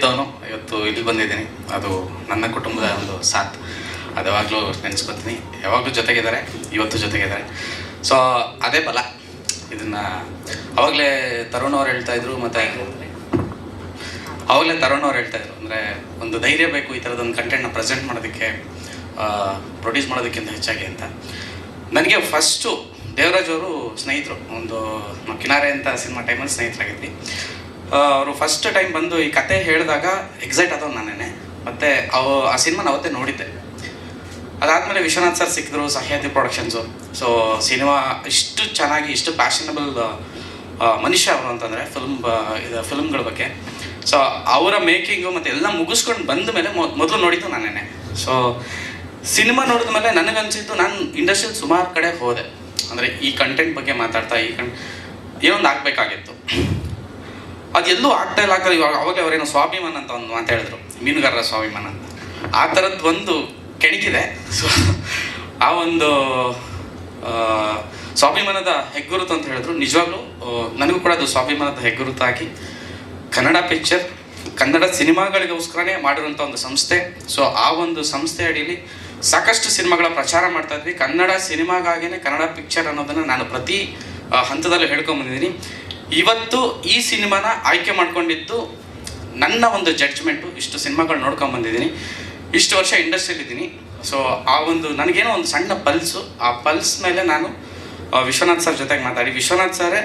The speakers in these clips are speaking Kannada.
ಅಲ್ಲಿದ್ದವನು ಇವತ್ತು ಇಲ್ಲಿ ಬಂದಿದ್ದೀನಿ. ಅದು ನನ್ನ ಕುಟುಂಬದ ಒಂದು ಸಾಥ್. ಅದು ಯಾವಾಗಲೂ ನೆನೆಸ್ಕೊತೀನಿ. ಯಾವಾಗಲೂ ಜೊತೆಗಿದ್ದಾರೆ, ಇವತ್ತು ಜೊತೆಗಿದ್ದಾರೆ. ಸೊ ಅದೇ ಬಲ. ಇದನ್ನು ಅವಾಗಲೇ ತರುಣ್ ಅವ್ರು ಹೇಳ್ತಾ ಇದ್ರು, ಮತ್ತು ಅವಾಗಲೇ ತರುಣ್ ಅವ್ರು ಹೇಳ್ತಾ ಇದ್ರು. ಅಂದರೆ ಒಂದು ಧೈರ್ಯ ಬೇಕು ಈ ಥರದೊಂದು ಕಂಟೆಂಟ್ನ ಪ್ರೆಸೆಂಟ್ ಮಾಡೋದಕ್ಕೆ ಪ್ರೊಡ್ಯೂಸ್ ಮಾಡೋದಕ್ಕಿಂತ ಹೆಚ್ಚಾಗಿ ಅಂತ. ನನಗೆ ಫಸ್ಟು ದೇವರಾಜ್ ಅವರು ಸ್ನೇಹಿತರು. ಒಂದು ಕಿನಾರೆ ಅಂತ ಸಿನಿಮಾ ಟೈಮಲ್ಲಿ ಸ್ನೇಹಿತರಾಗಿದ್ವಿ. ಅವರು ಫಸ್ಟ್ ಟೈಮ್ ಬಂದು ಈ ಕತೆ ಹೇಳಿದಾಗ ಎಕ್ಸೈಟ್ ಆದವ್ ನಾನೇನೆ. ಮತ್ತು ಅವು, ಆ ಸಿನಿಮಾನ ಅವತ್ತೇ ನೋಡಿದ್ದೆ. ಅದಾದಮೇಲೆ ವಿಶ್ವನಾಥ್ ಸರ್ ಸಿಕ್ಕಿದ್ರು ಸಹ್ಯಾದ್ರಿ ಪ್ರೊಡಕ್ಷನ್ಸು ಸೊ ಸಿನಿಮಾ ಇಷ್ಟು ಚೆನ್ನಾಗಿ, ಇಷ್ಟು ಪ್ಯಾಷನಬಲ್ ಮನುಷ್ಯ ಅವರು ಅಂತಂದರೆ ಫಿಲ್ಮ್ ಇದು ಫಿಲ್ಮ್ಗಳ ಬಗ್ಗೆ. ಸೊ ಅವರ ಮೇಕಿಂಗು ಮತ್ತು ಎಲ್ಲ ಮುಗಿಸ್ಕೊಂಡು ಬಂದ ಮೇಲೆ ಮೊದಲು ನೋಡಿದ್ದು ನಾನೇನೆ. ಸೊ ಸಿನಿಮಾ ನೋಡಿದ ಮೇಲೆ ನನಗನ್ಸಿದ್ದು ನಾನು ಇಂಡಸ್ಟ್ರಿಯಲ್ಲಿ ಸುಮಾರು ಕಡೆ ಹೋದೆ. ಅಂದರೆ ಈ ಕಂಟೆಂಟ್ ಬಗ್ಗೆ ಮಾತಾಡ್ತಾ, ಈ ಕಂಟ್ ಏನೊಂದು ಆಗಬೇಕಾಗಿತ್ತು. ಅದೆಲ್ಲೂ ಆಗ್ತಾ ಇಲ್ಲ ಆಗ್ತಾರೆ ಇವಾಗ ಅವಾಗ ಅವರೇನೋ ಸ್ವಾಭಿಮಾನ ಅಂತ ಒಂದು ಅಂತ ಹೇಳಿದ್ರು. ಮೀನುಗಾರರ ಸ್ವಾಭಿಮಾನ ಅಂತ. ಆ ಥರದ್ದು ಒಂದು ಕೆಣಕಿದೆ. ಸೊ ಆ ಒಂದು ಸ್ವಾಭಿಮಾನದ ಹೆಗ್ಗುರುತು ಅಂತ ಹೇಳಿದ್ರು. ನಿಜವಾಗ್ಲೂ ನನಗೂ ಕೂಡ ಅದು ಸ್ವಾಭಿಮಾನದ ಹೆಗ್ಗುರುತಾಗಿ ಕನ್ನಡ ಪಿಕ್ಚರ್, ಕನ್ನಡ ಸಿನಿಮಾಗಳಿಗೋಸ್ಕರನೇ ಮಾಡಿರುವಂಥ ಒಂದು ಸಂಸ್ಥೆ. ಸೊ ಆ ಒಂದು ಸಂಸ್ಥೆ ಅಡಿಯಲ್ಲಿ ಸಾಕಷ್ಟು ಸಿನಿಮಾಗಳ ಪ್ರಚಾರ ಮಾಡ್ತಾ ಇದ್ವಿ. ಕನ್ನಡ ಸಿನಿಮಾಗಾಗಿಯೇ ಕನ್ನಡ ಪಿಕ್ಚರ್ ಅನ್ನೋದನ್ನು ನಾನು ಪ್ರತಿ ಹಂತದಲ್ಲೂ ಹೇಳ್ಕೊಂಬಂದಿದ್ದೀನಿ ಇವತ್ತು ಈ ಸಿನಿಮಾನ ಆಯ್ಕೆ ಮಾಡ್ಕೊಂಡಿದ್ದು ನನ್ನ ಒಂದು ಜಡ್ಜ್ಮೆಂಟು ಇಷ್ಟು ಸಿನಿಮಾಗಳು ನೋಡ್ಕೊಂಡು ಬಂದಿದ್ದೀನಿ. ಇಷ್ಟು ವರ್ಷ ಇಂಡಸ್ಟ್ರಿಯಲ್ಲಿ ಇದ್ದೀನಿ. ಸೊ ಆ ಒಂದು ನನಗೇನೋ ಒಂದು ಸಣ್ಣ ಪಲ್ಸು ಆ ಪಲ್ಸ್ ಮೇಲೆ ನಾನು ವಿಶ್ವನಾಥ್ ಸರ್ ಜೊತೆಗೆ ಮಾತಾಡಿ. ವಿಶ್ವನಾಥ್ ಸರೇ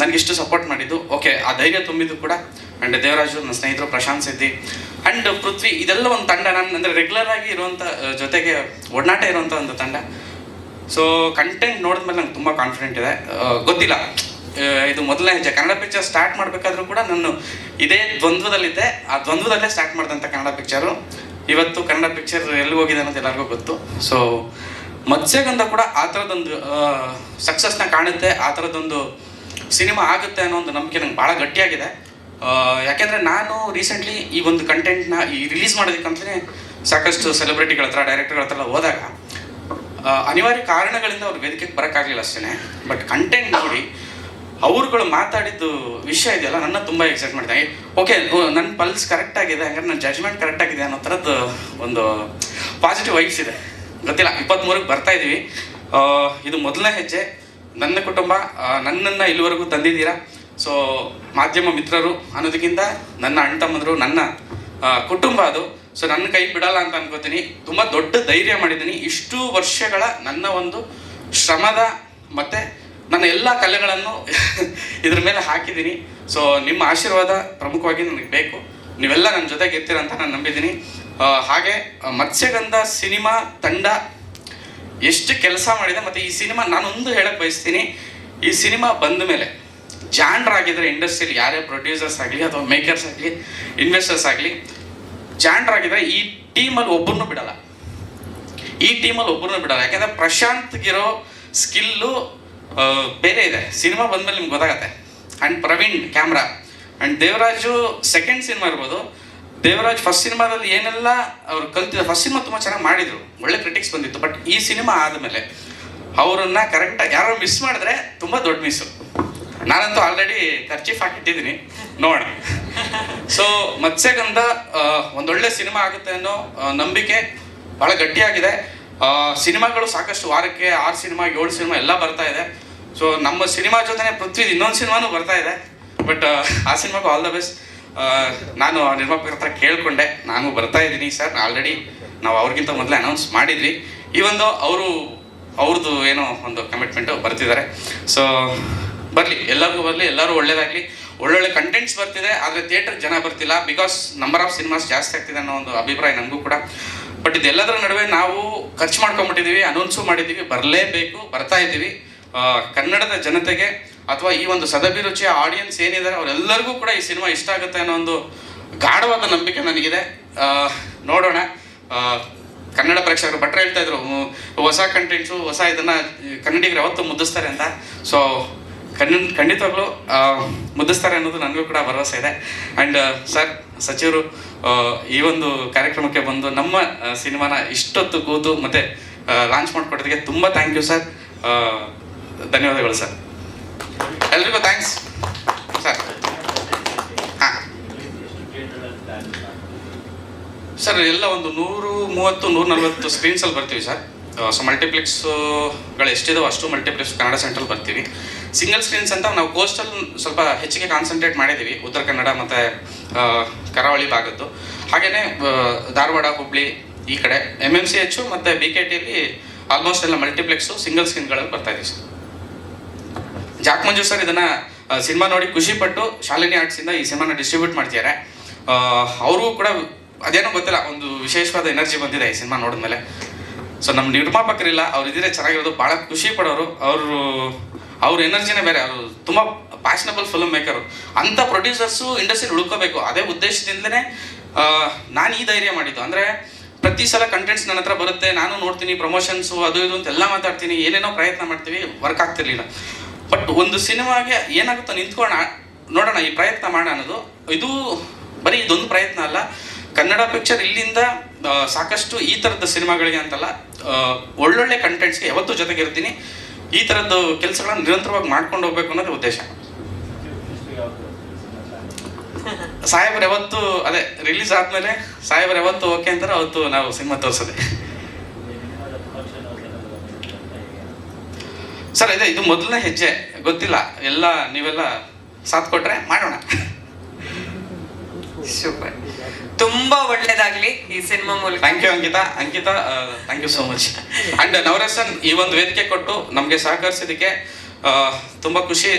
ನನಗಿಷ್ಟು ಸಪೋರ್ಟ್ ಮಾಡಿದ್ದು. ಓಕೆ ಆ ಧೈರ್ಯ ತುಂಬಿದ್ದು ಕೂಡ ಆ್ಯಂಡ್ ದೇವರಾಜು, ನನ್ನ ಸ್ನೇಹಿತರು ಪ್ರಶಾಂತ್ ಸಿದ್ದಿ ಆ್ಯಂಡ್ ಪೃಥ್ವಿ, ಇದೆಲ್ಲ ಒಂದು ತಂಡ. ನಾನು ಅಂದರೆ ರೆಗ್ಯುಲರ್ ಆಗಿ ಇರುವಂಥ ಜೊತೆಗೆ ಒಡನಾಟ ಇರುವಂಥ ಒಂದು ತಂಡ. ಸೊ ಕಂಟೆಂಟ್ ನೋಡಿದ್ಮೇಲೆ ನಂಗೆ ತುಂಬ ಕಾನ್ಫಿಡೆಂಟ್ ಇದೆ. ಗೊತ್ತಿಲ್ಲ. ಇದು ಮೊದಲನೇ ಹೆಜ್ಜೆ. ಕನ್ನಡ ಪಿಕ್ಚರ್ ಸ್ಟಾರ್ಟ್ ಮಾಡಬೇಕಾದ್ರೂ ಕೂಡ ನಾನು ಇದೇ ದ್ವಂದ್ವದಲ್ಲಿದ್ದೆ. ಆ ದ್ವಂದ್ವದಲ್ಲೇ ಸ್ಟಾರ್ಟ್ ಮಾಡಿದಂಥ ಕನ್ನಡ ಪಿಕ್ಚರು ಇವತ್ತು ಕನ್ನಡ ಪಿಕ್ಚರ್ ಎಲ್ಲಿ ಹೋಗಿದೆ ಅನ್ನೋದು ಎಲ್ಲರಿಗೂ ಗೊತ್ತು. ಸೊ ಮತ್ಸ್ಯಗಂಧ ಕೂಡ ಆ ಥರದೊಂದು ಸಕ್ಸಸ್ನ ಕಾಣುತ್ತೆ, ಆ ಥರದೊಂದು ಸಿನಿಮಾ ಆಗುತ್ತೆ ಅನ್ನೋ ಒಂದು ನಂಬಿಕೆ ನಂಗೆ ಭಾಳ ಗಟ್ಟಿಯಾಗಿದೆ. ಯಾಕೆಂದರೆ ನಾನು ರೀಸೆಂಟ್ಲಿ ಈ ಒಂದು ಕಂಟೆಂಟ್ನ ಈ ರಿಲೀಸ್ ಮಾಡೋದಕ್ಕಂತಲೇ ಸಾಕಷ್ಟು ಸೆಲೆಬ್ರಿಟಿಗಳ ಹತ್ರ ಡೈರೆಕ್ಟರ್ಗಳ ಹತ್ರ ಹೋದಾಗ ಅನಿವಾರ್ಯ ಕಾರಣಗಳಿಂದ ಅವ್ರ ವೇದಿಕೆಗೆ ಬರೋಕ್ಕಾಗಲಿಲ್ಲ ಅಷ್ಟೇ ಬಟ್ ಕಂಟೆಂಟ್ ನೋಡಿ ಅವ್ರುಗಳು ಮಾತಾಡಿದ್ದು ವಿಷಯ ಇದೆಯಲ್ಲ, ನನ್ನ ತುಂಬ ಎಕ್ಸೈಟ್ ಮಾಡಿದೆ. ಓಕೆ ನನ್ನ ಪಲ್ಸ್ ಕರೆಕ್ಟ್ ಆಗಿದೆ, ಹಂಗಾರೆ ನನ್ನ ಜಜ್ಮೆಂಟ್ ಕರೆಕ್ಟ್ ಆಗಿದೆ ಅನ್ನೋ ಥರದ್ದು ಒಂದು ಪಾಸಿಟಿವ್ ವೈಬ್ಸ್ ಇದೆ. ಗೊತ್ತಿಲ್ಲ ಇಪ್ಪತ್ತ್ಮೂರಕ್ಕೆ ಬರ್ತಾ ಇದ್ದೀವಿ ಇದು ಮೊದಲನೇ ಹೆಜ್ಜೆ. ನನ್ನ ಕುಟುಂಬ ನನ್ನನ್ನು ಇಲ್ಲಿವರೆಗೂ ತಂದಿದ್ದೀರಾ? ಸೊ ಮಾಧ್ಯಮ ಮಿತ್ರರು ಅನ್ನೋದಕ್ಕಿಂತ ನನ್ನ ಅಣ್ಣ ನನ್ನ ಕುಟುಂಬ ಅದು. ಸೊ ನನ್ನ ಕೈ ಬಿಡಲ್ಲ ಅಂತ ಅನ್ಕೋತೀನಿ. ತುಂಬ ದೊಡ್ಡ ಧೈರ್ಯ ಮಾಡಿದ್ದೀನಿ. ಇಷ್ಟು ವರ್ಷಗಳ ನನ್ನ ಒಂದು ಶ್ರಮದ ಮತ್ತು ನನ್ನ ಎಲ್ಲ ಕಲೆಗಳನ್ನು ಇದ್ರ ಮೇಲೆ ಹಾಕಿದ್ದೀನಿ. ಸೊ ನಿಮ್ಮ ಆಶೀರ್ವಾದ ಪ್ರಮುಖವಾಗಿ ನನಗೆ ಬೇಕು. ನೀವೆಲ್ಲ ನನ್ನ ಜೊತೆಗೆ ಇರ್ತೀರ ಅಂತ ನಾನು ನಂಬಿದ್ದೀನಿ. ಹಾಗೆ ಮತ್ಸ್ಯಗಂಧ ಸಿನಿಮಾ ತಂಡ ಎಷ್ಟು ಕೆಲಸ ಮಾಡಿದೆ ಮತ್ತು ಈ ಸಿನಿಮಾ ನಾನೊಂದು ಹೇಳಕ್ಕೆ ಬಯಸ್ತೀನಿ. ಈ ಸಿನಿಮಾ ಬಂದ ಮೇಲೆ ಜಾಣ್ರಾಗಿದ್ದರೆ ಇಂಡಸ್ಟ್ರಿಯಲ್ಲಿ ಯಾರೇ ಪ್ರೊಡ್ಯೂಸರ್ಸ್ ಆಗಲಿ ಅಥವಾ ಮೇಕರ್ಸ್ ಆಗಲಿ ಇನ್ವೆಸ್ಟರ್ಸ್ ಆಗಲಿ ಜಾಣ್ರಾಗಿದ್ದರೆ ಈ ಟೀಮಲ್ಲಿ ಒಬ್ಬರನ್ನು ಬಿಡಲ್ಲ. ಈ ಟೀಮಲ್ಲಿ ಒಬ್ಬರನ್ನು ಬಿಡಲ್ಲ. ಯಾಕೆಂದರೆ ಪ್ರಶಾಂತ್ಗಿರೋ ಸ್ಕಿಲ್ಲು ಬೇರೆ ಇದೆ. ಸಿನಿಮಾ ಬಂದಮೇಲೆ ನಿಮ್ಗೆ ಗೊತ್ತಾಗತ್ತೆ. And Praveen camera and Devaraju second cinema ಇರ್ಬೋದು. ದೇವರಾಜ್ ಫಸ್ಟ್ ಸಿನಿಮಾದಲ್ಲಿ ಏನೆಲ್ಲ ಅವ್ರು ಕಲ್ತಿದ್ರು ಫಸ್ಟ್ ಸಿನಿಮಾ ತುಂಬ ಚೆನ್ನಾಗಿ ಮಾಡಿದರು. ಒಳ್ಳೆ ಕ್ರಿಟಿಕ್ಸ್ ಬಂದಿತ್ತು ಬಟ್ ಈ ಸಿನಿಮಾ ಆದಮೇಲೆ ಅವರನ್ನ ಕರೆಕ್ಟಾಗಿ ಯಾರೋ ಮಿಸ್ ಮಾಡಿದ್ರೆ ತುಂಬ ದೊಡ್ಡ ಮಿಸ್ಸು ನಾನಂತೂ ಆಲ್ರೆಡಿ ಖರ್ಚೀಫ್ ಹಾಕಿಟ್ಟಿದ್ದೀನಿ. ನೋಡೋಣ ಸೊ ಮತ್ಸ್ಯಗಂಧ ಒಂದೊಳ್ಳೆ ಸಿನಿಮಾ ಆಗುತ್ತೆ ಅನ್ನೋ ನಂಬಿಕೆ ಭಾಳ ಗಟ್ಟಿಯಾಗಿದೆ. ಸಿನಿಮಾಗಳು ಸಾಕಷ್ಟು ವಾರಕ್ಕೆ ಆರು ಸಿನಿಮಾ, ಏಳು ಸಿನಿಮಾ ಎಲ್ಲ ಬರ್ತಾ ಇದೆ. ಸೊ ನಮ್ಮ ಸಿನಿಮಾ ಜೊತೆನೇ ಪೃಥ್ವಿ ಇನ್ನೊಂದು ಸಿನಿಮಾನೂ ಬರ್ತಾ ಇದೆ. ಬಟ್ ಆ ಸಿನಿಮಾಗೂ ಆಲ್ ದ ಬೆಸ್ಟ್ ನಾನು ನಿರ್ಮಾಪಕರ ಹತ್ರ ಕೇಳಿಕೊಂಡೆ. ನಾನು ಬರ್ತಾ ಇದ್ದೀನಿ ಸರ್. ಆಲ್ರೆಡಿ ನಾವು ಅವ್ರಿಗಿಂತ ಮೊದಲೇ ಅನೌನ್ಸ್ ಮಾಡಿದ್ವಿ. ಈ ಒಂದು ಅವರು, ಅವ್ರದ್ದು ಏನೋ ಒಂದು ಕಮಿಟ್ಮೆಂಟು ಬರ್ತಿದ್ದಾರೆ. ಸೊ ಬರಲಿ. ಎಲ್ಲರಿಗೂ ಬರಲಿ. ಎಲ್ಲರೂ ಒಳ್ಳೇದಾಗಲಿ. ಒಳ್ಳೊಳ್ಳೆ ಕಂಟೆಂಟ್ಸ್ ಬರ್ತಿದೆ. ಆದರೆ ಥಿಯೇಟರ್ ಜನ ಬರ್ತಿಲ್ಲ ಬಿಕಾಸ್ ನಂಬರ್ ಆಫ್ ಸಿನಿಮಾಸ್ ಜಾಸ್ತಿ ಆಗ್ತಿದೆ ಅನ್ನೋ ಒಂದು ಅಭಿಪ್ರಾಯ ನನಗೂ ಕೂಡ. ಬಟ್ ಇದೆಲ್ಲದರ ನಡುವೆ ನಾವು ಖರ್ಚು ಮಾಡ್ಕೊಂಬಿಟ್ಟಿದ್ದೀವಿ ಅನೌನ್ಸು ಮಾಡಿದ್ದೀವಿ ಬರಲೇಬೇಕು, ಬರ್ತಾ ಇದ್ದೀವಿ. ಕನ್ನಡದ ಜನತೆಗೆ ಅಥವಾ ಈ ಒಂದು ಸದಭಿರುಚಿಯ ಆಡಿಯನ್ಸ್ ಏನಿದ್ದಾರೆ ಅವರೆಲ್ಲರಿಗೂ ಕೂಡ ಈ ಸಿನಿಮಾ ಇಷ್ಟ ಆಗುತ್ತೆ ಅನ್ನೋ ಒಂದು ಗಾಢವಾದ ನಂಬಿಕೆ ನನಗಿದೆ. ನೋಡೋಣ. ಕನ್ನಡ ಪ್ರೇಕ್ಷಕರು ಭಟ್ರು ಹೇಳ್ತಾ ಇದ್ರು ಹೊಸ ಕಂಟೆಂಟ್ಸು ಹೊಸ ಇದನ್ನ ಕನ್ನಡಿಗರು ಅವತ್ತು ಮುದ್ದಿಸ್ತಾರೆ ಅಂತ. ಸೊ ಖಂಡ ಖಂಡಿತವಾಗ್ಲೂ ಮುದ್ದಿಸ್ತಾರೆ ಅನ್ನೋದು ನನಗೂ ಕೂಡ ಭರವಸೆ ಇದೆ. ಆ್ಯಂಡ್ ಸರ್, ಸಚಿವರು ಈ ಒಂದು ಕಾರ್ಯಕ್ರಮಕ್ಕೆ ಬಂದು ನಮ್ಮ ಸಿನಿಮಾನ ಇಷ್ಟೊತ್ತು ಕೂತು ಮತ್ತೆ ಲಾಂಚ್ ಮಾಡಿಕೊಟ್ಟಿದ್ದಕ್ಕೆ ತುಂಬ ಥ್ಯಾಂಕ್ ಯು ಸರ್. ಧನ್ಯವಾದಗಳು, ಸರ್. ಎಲ್ರಿಗೂ ಥ್ಯಾಂಕ್ಸ್ ಸರ್. ಸರ್, ಎಲ್ಲ ಒಂದು ನೂರು ಮೂವತ್ತು, ನೂರ ನಲ್ವತ್ತು ಸ್ಕ್ರೀನ್ಸಲ್ಲಿ ಬರ್ತೀವಿ, ಸರ್. ಸೊ ಮಲ್ಟಿಪ್ಲೆಕ್ಸ್ಗಳು ಎಷ್ಟಿದಾವೆ ಅಷ್ಟು ಮಲ್ಟಿಪ್ಲೆಕ್ಸ್ ಕನ್ನಡ ಸೆಂಟ್ರಲ್ಲಿ ಬರ್ತೀವಿ. ಸಿಂಗಲ್ ಸ್ಕ್ರೀನ್ಸ್ ಅಂತ ನಾವು ಕೋಸ್ಟಲ್ ಸ್ವಲ್ಪ ಹೆಚ್ಚಿಗೆ ಕಾನ್ಸಂಟ್ರೇಟ್ ಮಾಡಿದ್ದೀವಿ. ಉತ್ತರ ಕನ್ನಡ ಮತ್ತು ಕರಾವಳಿ ಭಾಗದ್ದು. ಹಾಗೆಯೇ ಧಾರವಾಡ, ಹುಬ್ಳಿ ಈ ಕಡೆ. ಎಂ ಎಂ ಸಿ ಎಚ್ಚು ಮತ್ತು ಬಿ ಕೆ ಟಿಯಲ್ಲಿ ಆಲ್ಮೋಸ್ಟ್ ಎಲ್ಲ ಮಲ್ಟಿಪ್ಲೆಕ್ಸು ಸಿಂಗಲ್ ಸ್ಕ್ರೀನ್ಗಳಲ್ಲಿ ಬರ್ತಾ ಇದೀವಿ ಸರ್. ಜಾಕ್ ಮಂಜು ಸರ್ ಇದನ್ನು ಸಿನಿಮಾ ನೋಡಿ ಖುಷಿಪಟ್ಟು ಶಾಲಿನಿ ಆರ್ಟ್ಸಿಂದ ಈ ಸಿನಿಮಾನ ಡಿಸ್ಟ್ರಿಬ್ಯೂಟ್ ಮಾಡ್ತಿದ್ದಾರೆ. ಅವರು ಕೂಡ ಅದೇನೋ ಗೊತ್ತಿಲ್ಲ, ಒಂದು ವಿಶೇಷವಾದ ಎನರ್ಜಿ ಬಂದಿದೆ ಈ ಸಿನಿಮಾ ನೋಡಿದ್ಮೇಲೆ. ಸೊ ನಮ್ಮ ನಿರ್ಮಾಪಕರಿಲ್ಲ ಅವ್ರು ಇದ್ರೆ ಚೆನ್ನಾಗಿರೋದು ಭಾಳ ಖುಷಿ ಪಡೋರು. ಅವರು ಅವ್ರ ಎನರ್ಜಿನೇ ಬೇರೆ, ಅವರು ತುಂಬ ಪ್ಯಾಷನಬಲ್ ಫಿಲ್ಮ್ ಮೇಕರು ಅಂಥ ಪ್ರೊಡ್ಯೂಸರ್ಸು ಇಂಡಸ್ಟ್ರಿ ಉಳ್ಕೋಬೇಕು. ಅದೇ ಉದ್ದೇಶದಿಂದಲೇ ನಾನು ಈ ಧೈರ್ಯ ಮಾಡಿದ್ದು. ಅಂದರೆ, ಪ್ರತಿ ಸಲ ಕಂಟೆಂಟ್ಸ್ ನನ್ನ ಹತ್ರ ಬರುತ್ತೆ, ನಾನು ನೋಡ್ತೀನಿ ಪ್ರಮೋಷನ್ಸು ಅದು ಇದು ಅಂತ ಎಲ್ಲ ಮಾತಾಡ್ತೀನಿ, ಏನೇನೋ ಪ್ರಯತ್ನ ಮಾಡ್ತೀವಿ ವರ್ಕ್ ಆಗ್ತಿರ್ಲಿಲ್ಲ. ಬಟ್ ಒಂದು ಸಿನಿಮಾಗೆ ಏನಾಗುತ್ತೋ ನಿಂತ್ಕೋಣ ನೋಡೋಣ, ಈ ಪ್ರಯತ್ನ ಮಾಡೋಣ ಅನ್ನೋದು, ಇದು ಬರೀ ಇದೊಂದು ಪ್ರಯತ್ನ ಅಲ್ಲ. ಕನ್ನಡ ಪಿಕ್ಚರ್ ಇಲ್ಲಿಂದ ಸಾಕಷ್ಟು ಈ ಥರದ ಸಿನಿಮಾಗಳಿಗೆ ಅಂತಲ್ಲ ಒಳ್ಳೊಳ್ಳೆ ಕಂಟೆಂಟ್ಸ್ಗೆ ಯಾವತ್ತೂ ಜೊತೆಗಿರ್ತೀನಿ. ಈ ಥರದ್ದು ಕೆಲಸಗಳನ್ನು ನಿರಂತರವಾಗಿ ಮಾಡ್ಕೊಂಡು ಹೋಗ್ಬೇಕು ಅನ್ನೋದು ಉದ್ದೇಶ. ಸಾಹೇಬ್ರು ಯಾವತ್ತು, ಅದೇ ರಿಲೀಸ್ ಆದ್ಮೇಲೆ ಸಾಹೇಬ್ರು ಯಾವತ್ತು ಓಕೆ ಅಂತಾರೆ, ಅವತ್ತು ನಾವು ಸಿನಿಮಾ ತೋರಿಸೋದೆ. ಸರ್, ಇದೆ, ಇದು ಮೊದಲನೇ ಹೆಜ್ಜೆ. ಗೊತ್ತಿಲ್ಲ, ಎಲ್ಲ ನೀವೆಲ್ಲ ಸಾಥ್ ಕೊಟ್ರೆ ಮಾಡೋಣ. ಸೂಪರ್ ತುಂಬಾ ಒಳ್ಳೇದಾಗ್ಲಿ ಈ ಸಿನಿಮಾ ಮೂಲಕ. Thank you Ankita Ankita thank you so much and Navarasan ಈ ಒಂದು ವೇದಿಕೆ ಕೊಟ್ಟು ನಮಗೆ ಸಹಕರಿಸಿದಕ್ಕೆ ತುಂಬಾ ಖುಷಿ.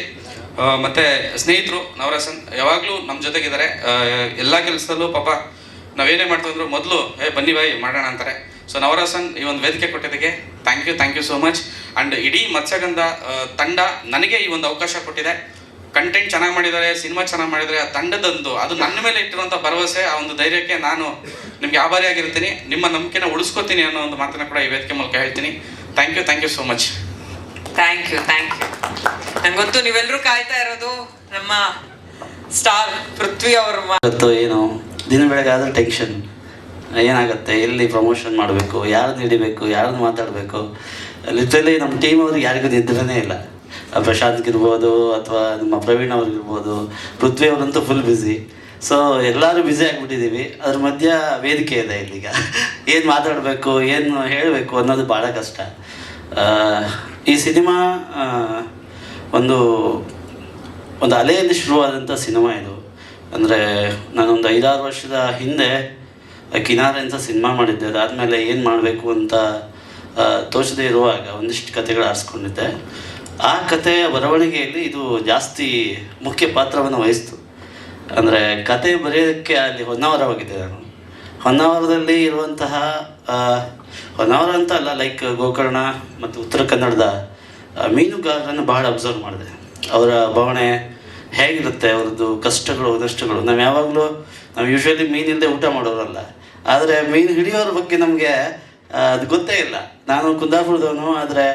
ಮತ್ತೆ ಸ್ನೇಹಿತರು ನವರಸನ್ ಯಾವಾಗಲೂ ನಮ್ಮ ಜೊತೆಗಿದ್ದಾರೆ. ಆ, ಎಲ್ಲ ಕೆಲಸದಲ್ಲೂ ಪಾಪ ನಾವೇನೇ ಮಾಡ್ತಂದ್ರು ಮೊದಲು ಏ ಬನ್ನಿ ಬಾಯಿ ಮಾಡೋಣ ಅಂತಾರೆ. ಸೊ ನವರಸನ್ ಈ ಒಂದು ವೇದಿಕೆ ಕೊಟ್ಟಿದ್ದಕ್ಕೆ thank you thank you so much and ಇಡೀ ಮತ್ಸ್ಯಗಂಧ ತಂಡ ನನಗೆ ಈ ಒಂದು ಅವಕಾಶ ಕೊಟ್ಟಿದೆ. ಕಂಟೆಂಟ್ ಚೆನ್ನಾಗಿ ಮಾಡಿದ್ದಾರೆ ಸಿನಿಮಾ ಚೆನ್ನಾಗಿ ಮಾಡಿದರೆ ಆ ತಂಡದಂದು ಅದು ನನ್ನ ಮೇಲೆ ಇಟ್ಟಿರುವಂಥ ಭರವಸೆ ಆ ಒಂದು ಧೈರ್ಯಕ್ಕೆ ನಾನು ನಿಮಗೆ ಆಭಾರಿಯಾಗಿರ್ತೀನಿ ನಿಮ್ಮ ನಂಬಿಕೆನ ಉಳಿಸ್ಕೊತೀನಿ ಅನ್ನೋ ಒಂದು ಮಾತನ್ನ ಕೂಡ ಈ ವೇದಿಕೆ ಮೂಲಕ ಹೇಳ್ತೀನಿ. Thank you thank you so much thank you thank you ನಂಗೆ ಗೊತ್ತು ನೀವೆಲ್ಲರೂ ಕಾಯ್ತಾ ಇರೋದು ನಮ್ಮ ಸ್ಟಾರ್ ಪೃಥ್ವಿ ಅವ್ರ ಮಾ- ಇವತ್ತು ಏನು ದಿನ ಬೆಳಗ್ಗೆ ಆದ್ರೆ ಟೆನ್ಷನ್ ಏನಾಗುತ್ತೆ ಎಲ್ಲಿ ಪ್ರಮೋಷನ್ ಮಾಡಬೇಕು ಯಾರನ್ನ ಹಿಡಿಬೇಕು ಯಾರನ್ನ ಮಾತಾಡಬೇಕು. ಲಿಟ್ರಲಿ ನಮ್ಮ ಟೀಮ್ ಅವ್ರಿಗೆ ಯಾರಿಗೂ ನಿದ್ರನೇ ಇಲ್ಲ. ಆ ಪ್ರಶಾಂತ್ಗೆ ಇರ್ಬೋದು ಅಥವಾ ನಮ್ಮ ಪ್ರವೀಣ್ ಅವ್ರಿಗಿರ್ಬೋದು, ಪೃಥ್ವಿ ಅವರಂತೂ ಫುಲ್ ಬ್ಯುಸಿ ಸೊ ಎಲ್ಲರೂ ಬ್ಯುಸಿ ಆಗಿಬಿಟ್ಟಿದ್ದೀವಿ ಅದ್ರ ಮಧ್ಯ ವೇದಿಕೆ ಇದೆ ಇಲ್ಲಿಗ ಏನು ಮಾತಾಡಬೇಕು, ಏನು ಹೇಳಬೇಕು ಅನ್ನೋದು ಭಾಳ ಕಷ್ಟ. ಈ ಸಿನಿಮಾ ಒಂದು ಒಂದು ಅಲೆಯಲ್ಲಿ ಶುರುವಾದಂಥ ಸಿನಿಮಾ ಇದು. ಅಂದರೆ ನಾನೊಂದು ಐದಾರು ವರ್ಷದ ಹಿಂದೆ ಕಿನಾರ ಅಂತ ಸಿನಿಮಾ ಮಾಡಿದ್ದೆ. ಅದಾದಮೇಲೆ ಏನು ಮಾಡಬೇಕು ಅಂತ ತೋಚದೇ ಇರುವಾಗ ಒಂದಿಷ್ಟು ಕತೆಗಳು ಆರಿಸ್ಕೊಂಡಿದ್ದೆ. ಆ ಕಥೆಯ ಬರವಣಿಗೆಯಲ್ಲಿ ಇದು ಜಾಸ್ತಿ ಮುಖ್ಯ ಪಾತ್ರವನ್ನು ವಹಿಸ್ತು. ಅಂದರೆ ಕತೆ ಬರೆಯೋದಕ್ಕೆ ಅಲ್ಲಿ ಹೊನ್ನಾವರ ಹೋಗಿದ್ದೆ ನಾನು. ಹೊನ್ನಾವರದಲ್ಲಿ ಇರುವಂತಹ ಹೊನ್ನಾವರ ಅಂತ ಅಲ್ಲ ಲೈಕ್ ಗೋಕರ್ಣ ಮತ್ತು ಉತ್ತರ ಕನ್ನಡದ ಮೀನುಗಾರರನ್ನು ಬಹಳ ಅಬ್ಸರ್ವ್ ಮಾಡಿದೆ. ಅವರ ಭಾವನೆ ಹೇಗಿರುತ್ತೆ, ಅವ್ರದ್ದು ಕಷ್ಟಗಳು, ನಷ್ಟಗಳು. ನಾವು ಯಾವಾಗಲೂ, ನಾವು ಯೂಶ್ವಲಿ ಮೀನಿಲ್ಲದೆ ಊಟ ಮಾಡೋರಲ್ಲ. ಆದರೆ ಮೀನು ಹಿಡಿಯೋರ ಬಗ್ಗೆ ನಮಗೆ ಅದು ಗೊತ್ತೇ ಇಲ್ಲ. ನಾನು ಕುಂದಾಪುರದವನು, ಆದರೆ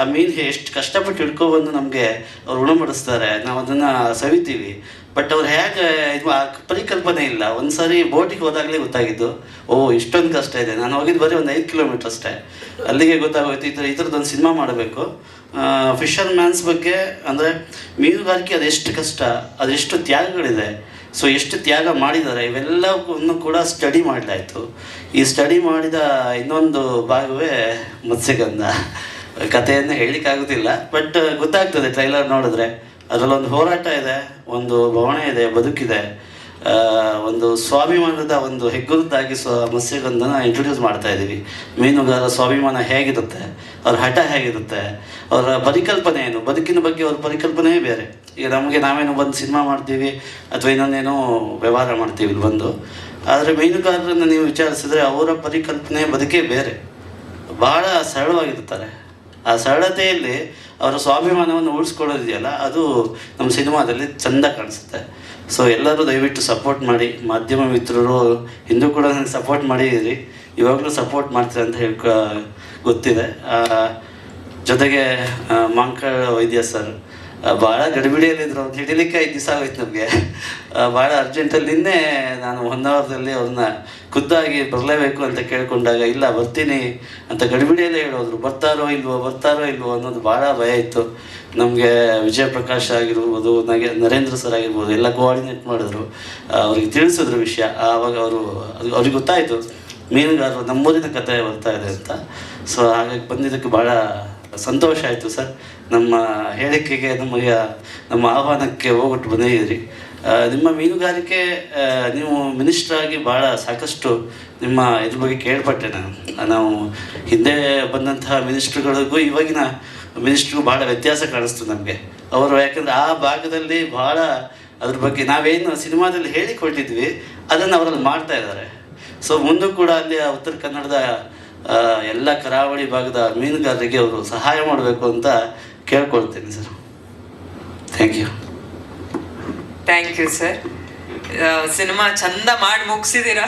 ಆ ಮೀನಿಗೆ ಎಷ್ಟು ಕಷ್ಟಪಟ್ಟು ಹಿಡ್ಕೊಬಂದು ನಮಗೆ ಅವ್ರು ಉಣಬಡಿಸ್ತಾರೆ ನಾವು ಅದನ್ನು ಸವಿತೀವಿ. ಬಟ್ ಅವ್ರು ಹೇಗೆ ಇದು ಆ ಪರಿಕಲ್ಪನೆ ಇಲ್ಲ. ಒಂದು ಸಾರಿ ಬೋಟಿಗೆ ಹೋದಾಗಲೇ ಗೊತ್ತಾಗಿದ್ದು, ಓ, ಇಷ್ಟೊಂದು ಕಷ್ಟ ಇದೆ. ನಾನು ಹೋಗಿದ್ದು ಬರೀ ಒಂದು ಐದು ಕಿಲೋಮೀಟ್ರ್ ಅಷ್ಟೇ. ಅಲ್ಲಿಗೆ ಗೊತ್ತಾಗೋಯ್ತು, ಈ ಥರ, ಈ ಥರದ್ದೊಂದು ಸಿನಿಮಾ ಮಾಡಬೇಕು. ಫಿಶರ್ ಮ್ಯಾನ್ಸ್ ಬಗ್ಗೆ ಅಂದರೆ ಮೀನುಗಾರಿಕೆ ಅದೆಷ್ಟು ಕಷ್ಟ, ಅದೆಷ್ಟು ತ್ಯಾಗಗಳಿದೆ. ಸೊ ಎಷ್ಟು ತ್ಯಾಗ ಮಾಡಿದ್ದಾರೆ, ಇವೆಲ್ಲವನ್ನು ಕೂಡ ಸ್ಟಡಿ ಮಾಡಲಾಯಿತು. ಈ ಸ್ಟಡಿ ಮಾಡಿದ ಇನ್ನೊಂದು ಭಾಗವೇ ಮತ್ಸ್ಯಗಂಧ. ಕಥೆಯನ್ನು ಹೇಳಲಿಕ್ಕಾಗೋದಿಲ್ಲ ಬಟ್ ಗೊತ್ತಾಗ್ತದೆ ಟ್ರೈಲರ್ ನೋಡಿದ್ರೆ. ಅದರಲ್ಲೊಂದು ಹೋರಾಟ ಇದೆ, ಒಂದು ಭವನ ಇದೆ, ಬದುಕಿದೆ. ಒಂದು ಸ್ವಾಭಿಮಾನದ ಒಂದು ಹೆಗ್ಗುರುತಾಗಿ ಸ್ವ ಮತ್ಸ್ಯಗಂಧನ ಇಂಟ್ರೊಡ್ಯೂಸ್ ಮಾಡ್ತಾ ಇದ್ದೀವಿ ಮೀನುಗಾರ ಸ್ವಾಭಿಮಾನ ಹೇಗಿರುತ್ತೆ, ಅವ್ರ ಹಠ ಹೇಗಿರುತ್ತೆ, ಅವರ ಪರಿಕಲ್ಪನೆ ಏನು? ಬದುಕಿನ ಬಗ್ಗೆ ಅವ್ರ ಪರಿಕಲ್ಪನೆಯೇ ಬೇರೆ. ಈಗ ನಮಗೆ ನಾವೇನು ಬಂದು ಸಿನಿಮಾ ಮಾಡ್ತೀವಿ, ಅಥವಾ ಇನ್ನೊಂದೇನೋ ವ್ಯವಹಾರ ಮಾಡ್ತೀವಿ ಇಲ್ಲಿ ಬಂದು. ಆದರೆ ಮೀನುಗಾರರನ್ನು ನೀವು ವಿಚಾರಿಸಿದ್ರೆ ಅವರ ಪರಿಕಲ್ಪನೆ ಬದುಕೇ ಬೇರೆ. ಭಾಳ ಸರಳವಾಗಿರ್ತಾರೆ. ಆ ಸರಳತೆಯಲ್ಲಿ ಅವರ ಸ್ವಾಭಿಮಾನವನ್ನು ಉಳಿಸ್ಕೊಳ್ಳೋದಿದೆಯಲ್ಲ, ಅದು ನಮ್ಮ ಸಿನಿಮಾದಲ್ಲಿ ಚೆಂದ ಕಾಣಿಸುತ್ತೆ. ಸೊ ಎಲ್ಲರೂ ದಯವಿಟ್ಟು ಸಪೋರ್ಟ್ ಮಾಡಿ, ಮಾಧ್ಯಮ ಮಿತ್ರರು, ಹಿಂದೂ ಕೂಡ ನನಗೆ ಸಪೋರ್ಟ್ ಮಾಡಿದ್ದೀರಿ. ಇವಾಗಲೂ ಸಪೋರ್ಟ್ ಮಾಡ್ತೀರ ಅಂತ ಹೇಳ್ಕೊ, ಗೊತ್ತಿದೆ. ಜೊತೆಗೆ ಮಾಂಕ ವೈದ್ಯ ಸರ್ ಭಾಳ ಗಡಿಬಿಡಿಯಲ್ಲಿದ್ರು ಅಂತ ಹಿಡಿಲಿಕ್ಕೆ ಐದು ದಿವಸ ಆಗೋಯ್ತು ನಮಗೆ. ಭಾಳ ಅರ್ಜೆಂಟಲ್ಲಿ ನಿನ್ನೆ ನಾನು ಒನ್ ಅವರ್ದಲ್ಲಿ ಅವ್ರನ್ನ ಖುದ್ದಾಗಿ ಬರಲೇಬೇಕು ಅಂತ ಕೇಳಿಕೊಂಡಾಗ, ಇಲ್ಲ ಬರ್ತೀನಿ ಅಂತ ಗಡಿಬಿಡಿಯಲ್ಲೇ ಹೇಳೋದ್ರು. ಬರ್ತಾರೋ ಇಲ್ವೋ ಬರ್ತಾರೋ ಇಲ್ವೋ ಅನ್ನೋದು ಭಾಳ ಭಯ ಇತ್ತು. ನಮಗೆ ವಿಜಯ ಪ್ರಕಾಶ್ ಆಗಿರ್ಬೋದು, ನಗೆ, ನರೇಂದ್ರ ಸರ್ ಆಗಿರ್ಬೋದು, ಎಲ್ಲ ಕೋಆರ್ಡಿನೇಟ್ ಮಾಡಿದ್ರು. ಅವ್ರಿಗೆ ತಿಳಿಸಿದ್ರು ವಿಷಯ. ಆವಾಗ ಅವರು, ಅವ್ರಿಗೆ ಗೊತ್ತಾಯಿತು. ಮೀನುಗಾರರು ನಮ್ಮೂರಿನ ಕಥೆ ಬರ್ತಾ ಇದೆ ಅಂತ. ಸೊ ಹಾಗಾಗಿ ಬಂದಿದ್ದಕ್ಕೆ ಭಾಳ ಸಂತೋಷ ಆಯಿತು ಸರ್. ನಮ್ಮ ಹೇಳಿಕೆಗೆ ನಮಗೆ ನಮ್ಮ ಆಹ್ವಾನಕ್ಕೆ ಹೋಗ್ಬಿಟ್ಟು ಬಂದಿದ್ದೀರಿ. ನಿಮ್ಮ ಮೀನುಗಾರಿಕೆ ನೀವು ಮಿನಿಸ್ಟರ್ ಆಗಿ ಭಾಳ ಸಾಕಷ್ಟು ನಿಮ್ಮ ಇದ್ರ ಬಗ್ಗೆ ಕೇಳ್ಪಟ್ಟೆ ನಾನು. ನಾವು ಹಿಂದೆ ಬಂದಂತಹ ಮಿನಿಸ್ಟ್ರುಗಳಿಗೂ ಇವಾಗಿನ ಮಿನಿಸ್ಟ್ರಿಗೂ ಭಾಳ ವ್ಯತ್ಯಾಸ ಕಾಣಿಸ್ತು ನಮಗೆ. ಅವರು ಯಾಕಂದರೆ ಆ ಭಾಗದಲ್ಲಿ ಭಾಳ ಅದ್ರ ಬಗ್ಗೆ ನಾವೇನು ಸಿನಿಮಾದಲ್ಲಿ ಹೇಳಿಕೊಟ್ಟಿದ್ವಿ ಅದನ್ನು ಅವರಲ್ಲಿ ಮಾಡ್ತಾ ಇದ್ದಾರೆ. ಸೊ ಮುಂದೂ ಕೂಡ ಅಲ್ಲಿ ಉತ್ತರ ಕನ್ನಡದ ಎಲ್ಲ ಕರಾವಳಿ ಭಾಗದ ಮೀನುಗಾರರಿಗೆ ಅವರು ಸಹಾಯ ಮಾಡಬೇಕು ಅಂತ ಕೇಳ್ಕೊಳ್ತೀನಿ, sir. Thank you thank you sir cinema ಚಂದ ಮಾಡಿ ಮುಗಿಸಿದ್ದೀರಾ